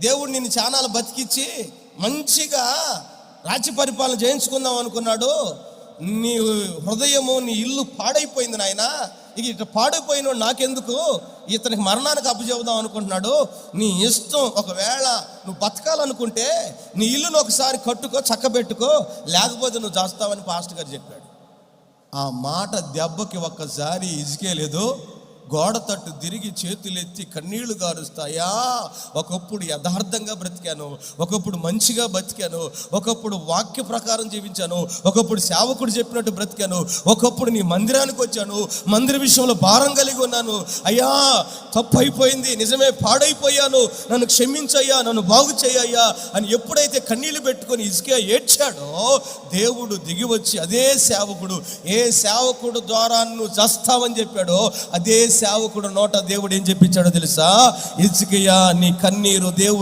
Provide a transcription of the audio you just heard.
దేవుడు నిన్ను చానాలు బతికిచ్చి మంచిగా రాజ్య పరిపాలన చేయించుకుందాం అనుకున్నాడు. నీ హృదయము నీ ఇల్లు పాడైపోయింది నాయన. ఇక ఇట్లా పాడైపోయిన నాకెందుకు? ఇతనికి మరణానికి అప్పచెబుదాం అనుకుంటున్నాడు. నీ ఇష్టం ఒకవేళ నువ్వు బతకాలనుకుంటే నీ ఇల్లును ఒకసారి కట్టుకో చక్కబెట్టుకో. లేకపోతే నువ్వు చేస్తావని పాస్టర్ గారు చెప్పాడు. ఆ మాట దెబ్బకి ఒక్కసారి ఇసుకేలేదు గోడ తట్టు తిరిగి చేతులెత్తి కన్నీళ్ళు గారుస్తాయా? ఒకప్పుడు యథార్థంగా బ్రతికాను ఒకప్పుడు మంచిగా బ్రతికాను ఒకప్పుడు వాక్య ప్రకారం జీవించాను ఒకప్పుడు సేవకుడు చెప్పినట్టు బ్రతికాను ఒకప్పుడు నీ మందిరానికి వచ్చాను మందిర విషయంలో భారం కలిగి ఉన్నాను. అయ్యా తప్పు అయిపోయింది నిజమే పాడైపోయాను నన్ను క్షమించయ్యా నన్ను బాగు చేయయ్యా అని ఎప్పుడైతే కన్నీళ్ళు పెట్టుకొని ఇసుకే ఏడ్చాడో దేవుడు దిగి వచ్చి అదే సేవకుడు ఏ సేవకుడు ద్వారా నువ్వు చేస్తావని చెప్పాడో అదే సేవకుడు నోట దేవుడు ఏం చెప్పించాడో తెలుసా? ఇసుకయ్యా నీ కన్నీరు దేవుడు